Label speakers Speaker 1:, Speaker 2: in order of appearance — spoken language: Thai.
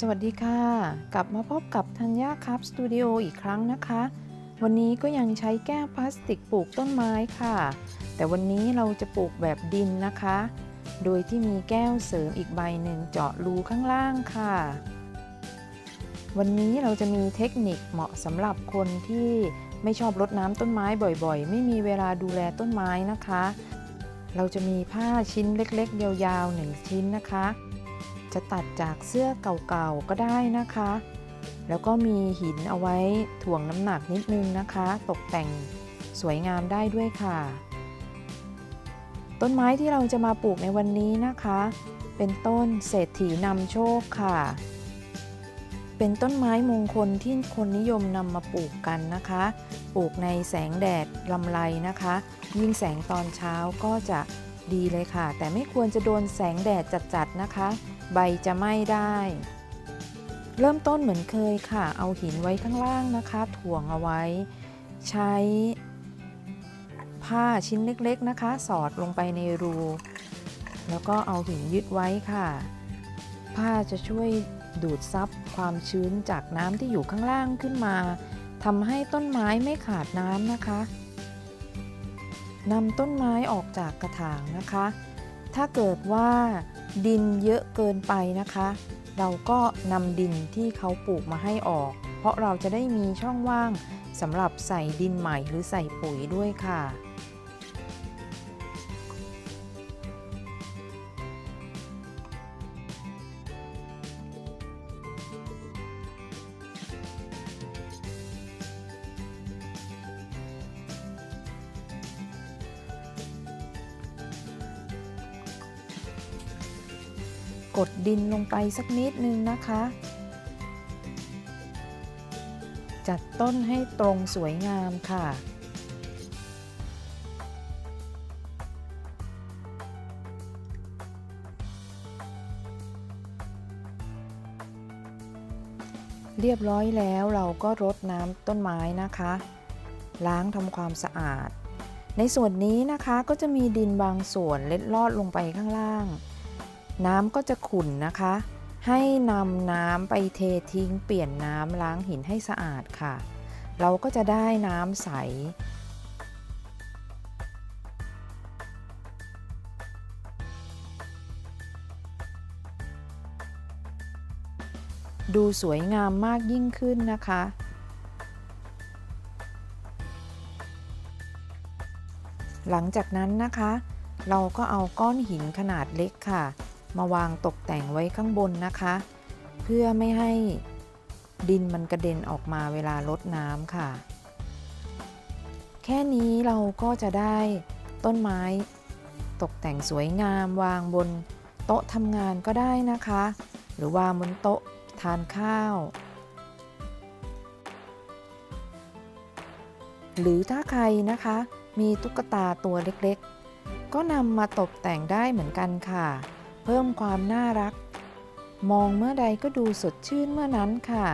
Speaker 1: สวัสดีค่ะ กลับมาพบกับธัญญาครับสตูดิโออีกครั้งนะคะ วันนี้ก็ยังใช้แก้วพลาสติกปลูกต้นไม้ค่ะ แต่วันนี้เราจะปลูกแบบดินนะคะ โดยที่มีแก้วเสริมอีกใบหนึ่งเจาะรูข้างล่างค่ะ วันนี้เราจะมีเทคนิคเหมาะสำหรับคนที่ไม่ชอบรดน้ำต้นไม้บ่อยๆ ไม่มีเวลาดูแลต้นไม้นะคะ เราจะมีผ้าชิ้นเล็กๆ ยาวๆหนึ่งชิ้นนะคะ จะตัดจากเสื้อเก่าๆก็ได้นะคะ แล้วก็มีหินเอาไว้ถ่วงน้ำหนักนิดนึงนะคะ ตกแต่งสวยงามได้ด้วยค่ะ ต้นไม้ที่เราจะมาปลูกในวันนี้นะคะ เป็นต้นเศรษฐีนำโชคค่ะ เป็นต้นไม้มงคลที่คนนิยมนำมาปลูกกันนะคะ ปลูกในแสงแดดลำไรนะคะ ยิ่งแสงตอนเช้าก็จะดีเลยค่ะ แต่ไม่ควรจะโดนแสงแดดจัดๆนะคะ ใบจะไหม้ได้ เริ่มต้นเหมือนเคยค่ะ เอาหินไว้ข้างล่างนะคะ ถ่วงเอาไว้ ใช้ผ้าชิ้นเล็กๆนะคะ สอดลงไปในรู แล้วก็เอาหินยึดไว้ค่ะ ผ้าจะช่วยดูดซับความชื้นจากน้ำที่อยู่ข้างล่างขึ้นมาทำให้ต้นไม้ไม่ขาดน้ำนะคะนำต้นไม้ออกจากกระถางนะคะ ถ้าเกิดว่า ดินเยอะเกินไปนะคะ เราก็นำดินที่เขาปลูกมาให้ออก เพราะเราจะได้มีช่องว่างสำหรับใส่ดินใหม่หรือใส่ปุ๋ยด้วยค่ะ กดดินลงไปสักนิดนึงนะคะ จัดต้นให้ตรงสวยงามค่ะเรียบร้อยแล้วเราก็รดน้ำต้นไม้นะคะ ล้างทำความสะอาด ในส่วนนี้นะคะก็จะมีดินบางส่วนเล็ดลอดลงไปข้างล่าง น้ำก็จะขุ่นนะคะ ให้นำน้ำไปเททิ้งเปลี่ยนน้ำล้างหินให้สะอาดค่ะ เราก็จะได้น้ำใสดูสวยงามมากยิ่งขึ้นนะคะ หลังจากนั้นนะคะ เราก็เอาก้อนหินขนาดเล็กค่ะ มาวางตกแต่งไว้ข้างบนนะคะ เพื่อไม่ให้ดินมันกระเด็นออกมาเวลารดน้ำค่ะ แค่นี้เราก็จะได้ต้นไม้ตกแต่งสวยงามวางบนโต๊ะทำงานก็ได้นะคะ หรือวางบนโต๊ะทานข้าว หรือถ้าใครนะคะ มีตุ๊กตาตัวเล็กๆ ก็นำมาตกแต่งได้เหมือนกันค่ะ เพิ่มความน่ารัก มองเมื่อใดก็ดูสดชื่นเมื่อนั้นค่ะ